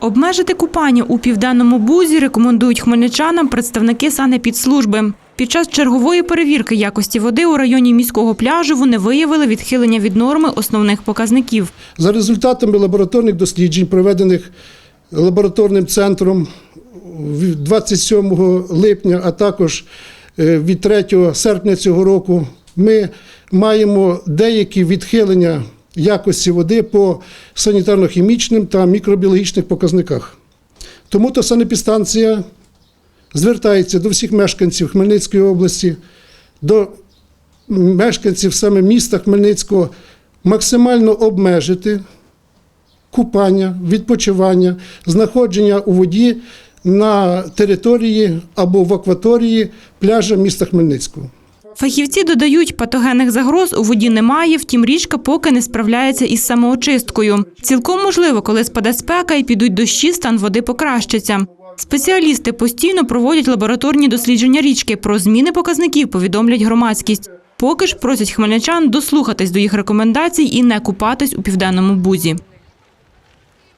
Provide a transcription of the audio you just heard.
Обмежити купання у південному бузі рекомендують хмельничанам представники санепідслужби. Під час чергової перевірки якості води у районі міського пляжу вони виявили відхилення від норми основних показників. За результатами лабораторних досліджень, проведених лабораторним центром в 27 липня, а також е, від 3 серпня цього року, ми маємо деякі відхилення якості води по санітарно-хімічним та мікробіологічних показниках. Тому то санепідстанція звертається до всіх мешканців Хмельницької області, до мешканців саме міста Хмельницького максимально обмежити купання, відпочивання, знаходження у воді на території або в акваторії пляжа міста Хмельницького. Фахівці додають, патогенних загроз у воді немає, втім річка поки не справляється із самоочисткою. Цілком можливо, коли спаде спека і підуть дощі, стан води покращиться. Спеціалісти постійно проводять лабораторні дослідження річки. Про зміни показників повідомлять громадськість. Поки ж просять хмельничан дослухатись до їх рекомендацій і не купатись у південному бузі.